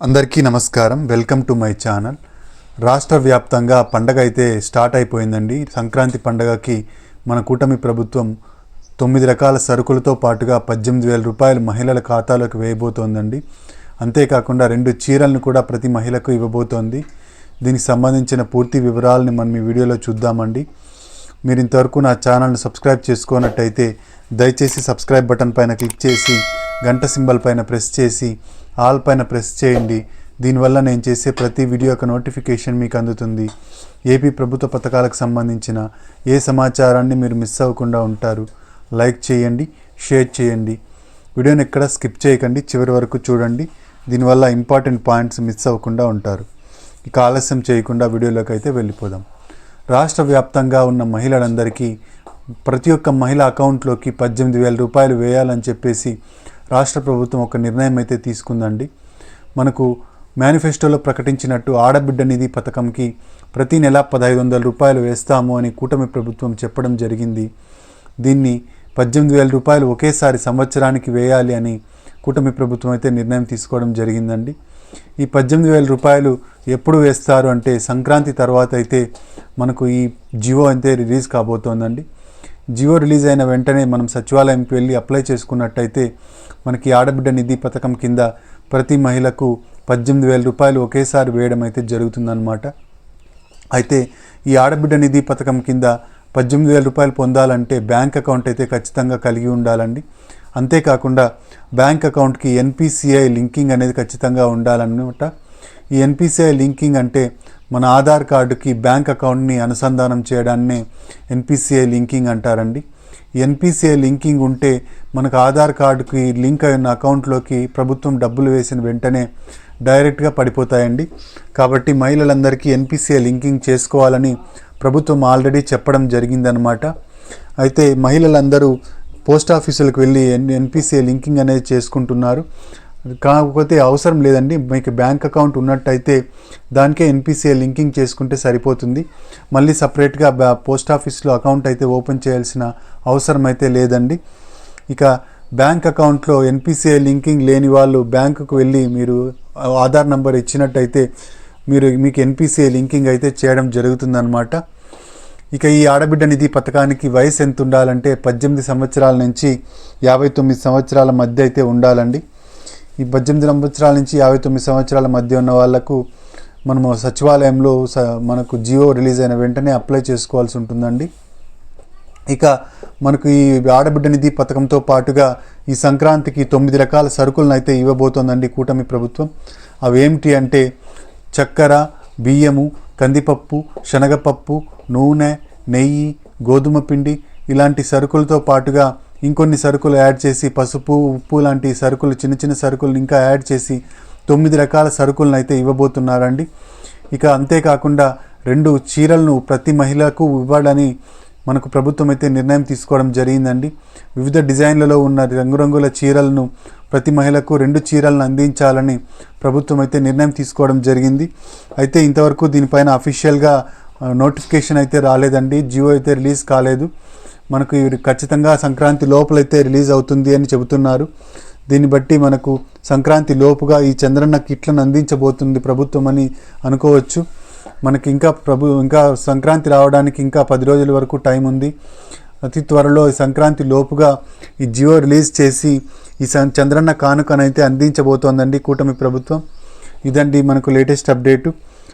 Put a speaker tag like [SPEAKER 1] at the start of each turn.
[SPEAKER 1] అందరికీ నమస్కారం. Welcome to my channel. రాష్ట్ర వ్యాప్తంగా పండగ అయితే స్టార్ట్ అయిపోయిందండి. సంక్రాంతి పండగకి మన కూటమి ప్రభుత్వం తొమ్మిది రకాల సరుకులతో పాటుగా పద్దెనిమిది వేల రూపాయలు మహిళల ఖాతాలోకి వేయబోతోందండి. అంతేకాకుండా రెండు చీరలను కూడా ప్రతి మహిళకు ఇవ్వబోతోంది. దీనికి సంబంధించిన పూర్తి వివరాలని మనం ఈ వీడియోలో చూద్దామండి. మీరు ఇంతవరకు నా ఛానల్ని సబ్స్క్రైబ్ చేసుకున్నట్టయితే దయచేసి సబ్స్క్రైబ్ బటన్ పైన క్లిక్ చేసి గంట సింబల్ పైన ప్రెస్ చేసి ఆల్ పైన ప్రెస్ చేయండి. దీనివల్ల నేను చేసే ప్రతి వీడియో యొక్క నోటిఫికేషన్ మీకు అందుతుంది. ఏపీ ప్రభుత్వ పథకాలకు సంబంధించిన ఏ సమాచారాన్ని మీరు మిస్ అవ్వకుండా ఉంటారు. లైక్ చేయండి షేర్ చేయండి. వీడియోని ఎక్కడ స్కిప్ చేయకండి. చివరి వరకు చూడండి. దీనివల్ల ఇంపార్టెంట్ పాయింట్స్ మిస్ అవ్వకుండా ఉంటారు. ఇక ఆలస్యం చేయకుండా వీడియోలోకి అయితే వెళ్ళిపోదాం. రాష్ట్ర వ్యాప్తంగా ఉన్న మహిళలందరికీ ప్రతి ఒక్క మహిళ అకౌంట్లోకి పద్దెనిమిది వేల రూపాయలు వేయాలని చెప్పేసి రాష్ట్ర ప్రభుత్వం ఒక నిర్ణయం అయితే తీసుకుందండి. మనకు మేనిఫెస్టోలో ప్రకటించినట్టు ఆడబిడ్డ నిధి పథకంకి ప్రతి నెల పదహైదు వందల రూపాయలు వేస్తాము అని కూటమి ప్రభుత్వం చెప్పడం జరిగింది. దీన్ని పద్దెనిమిది వేల రూపాయలు ఒకేసారి సంవత్సరానికి వేయాలి అని కూటమి ప్రభుత్వం అయితే నిర్ణయం తీసుకోవడం జరిగిందండి. ఈ పద్దెనిమిది వేల రూపాయలు ఎప్పుడు వేస్తారు అంటే సంక్రాంతి తర్వాత అయితే మనకు ఈ జియో అయితే రిలీజ్ కాబోతోందండి. జియో రిలీజ్ అయిన వెంటనే మనం సచివాలయంకి వెళ్ళి అప్లై చేసుకున్నట్టయితే మనకి ఆడబిడ్డ నిధి పథకం కింద ప్రతి మహిళకు పద్దెనిమిది వేల రూపాయలు ఒకేసారి వేయడం అయితే జరుగుతుందన్నమాట. అయితే ఈ ఆడబిడ్డ నిధి పథకం కింద పద్దెనిమిది వేల రూపాయలు పొందాలంటే బ్యాంక్ అకౌంట్ అయితే ఖచ్చితంగా కలిగి ఉండాలండి. అంతేకాకుండా బ్యాంక్ అకౌంట్కి ఎన్పిసిఐ లింకింగ్ అనేది ఖచ్చితంగా ఉండాలన్నమాట. ఈ ఎన్పిసిఐ లింకింగ్ అంటే మన ఆధార్ కార్డుకి బ్యాంక్ అకౌంట్ని అనుసంధానం చేయడాన్ని ఎన్పిసిఐ లింకింగ్ అంటారండి. ఎన్పిసిఐ లింకింగ్ ఉంటే మనకు ఆధార్ కార్డుకి లింక్ అయిన అకౌంట్లోకి ప్రభుత్వం డబ్బులు వేసిన వెంటనే డైరెక్ట్గా పడిపోతాయండి. కాబట్టి మహిళలందరికీ ఎన్పిసిఐ లింకింగ్ చేసుకోవాలని ప్రభుత్వం ఆల్రెడీ చెప్పడం జరిగిందనమాట అయితే మహిళలందరూ పోస్ట్ ఆఫీసులకు వెళ్ళి ఎన్ ఎన్పిసిఐ లింకింగ్ అనేది చేసుకుంటున్నారు. కాకపోతే అవసరం లేదండి. మీకు బ్యాంక్ అకౌంట్ ఉన్నట్టయితే దానికే ఎన్పిసిఐ లింకింగ్ చేసుకుంటే సరిపోతుంది. మళ్ళీ సపరేట్గా పోస్ట్ ఆఫీస్లో అకౌంట్ అయితే ఓపెన్ చేయాల్సిన అవసరం అయితే లేదండి. ఇక బ్యాంక్ అకౌంట్లో ఎన్పిసిఐ లింకింగ్ లేని వాళ్ళు బ్యాంకుకు వెళ్ళి మీరు ఆధార్ నెంబర్ ఇచ్చినట్టయితే మీరు మీకు ఎన్పిసిఐ లింకింగ్ అయితే చేయడం జరుగుతుందన్నమాట. ఇక ఈ ఆడబిడ్డ నిధి పథకానికి వయసు ఎంత ఉండాలంటే పద్దెనిమిది సంవత్సరాల నుంచి యాభై తొమ్మిది సంవత్సరాల మధ్య అయితే ఉండాలండి. ఈ పద్దెనిమిది సంవత్సరాల నుంచి యాభై తొమ్మిది సంవత్సరాల మధ్య ఉన్న వాళ్ళకు మనము సచివాలయంలో స- మనకు జియో రిలీజ్ అయిన వెంటనే అప్లై చేసుకోవాల్సి ఉంటుందండి. ఇక మనకు ఈ ఆడబిడ్డ నిధి పథకంతో పాటుగా ఈ సంక్రాంతికి తొమ్మిది రకాల సరుకులను అయితే ఇవ్వబోతోందండి కూటమి ప్రభుత్వం. అవి ఏమిటి అంటే చక్కెర బియ్యము కందిపప్పు శనగపప్పు నూనె నెయ్యి గోధుమ పిండి ఇలాంటి సరుకులతో పాటుగా ఇంకొన్ని సరుకులు యాడ్ చేసి పసుపు ఉప్పు లాంటి సరుకులు చిన్న చిన్న సరుకులు ఇంకా యాడ్ చేసి తొమ్మిది రకాల సరుకులను అయితే ఇవ్వబోతున్నారండి. ఇక అంతేకాకుండా రెండు చీరలను ప్రతి మహిళకు ఇవ్వాలని మనకు ప్రభుత్వం అయితే నిర్ణయం తీసుకోవడం జరిగిందండి. వివిధ డిజైన్లలో ఉన్న రంగురంగుల చీరలను ప్రతి మహిళకు రెండు చీరలను అందించాలని ప్రభుత్వం అయితే నిర్ణయం తీసుకోవడం జరిగింది. అయితే ఇంతవరకు దీనిపైన అఫీషియల్గా నోటిఫికేషన్ అయితే రాలేదండి. జియో అయితే రిలీజ్ కాలేదు. మనకు ఇవి ఖచ్చితంగా సంక్రాంతి లోపలైతే రిలీజ్ అవుతుంది అని చెబుతున్నారు. దీన్ని బట్టి మనకు సంక్రాంతి లోపుగా ఈ చంద్రన్న కిట్లను అందించబోతుంది ప్రభుత్వం అని అనుకోవచ్చు. మనకి ఇంకా ప్రభు ఇంకా సంక్రాంతి రావడానికి ఇంకా పది రోజుల వరకు టైం ఉంది. అతి త్వరలో సంక్రాంతి లోపుగా ఈ జియో రిలీజ్ చేసి ఈ సం- చంద్రన్న కానుకనైతే అందించబోతోందండి కూటమి ప్రభుత్వం. ఇదండి మనకు లేటెస్ట్ అప్డేటు.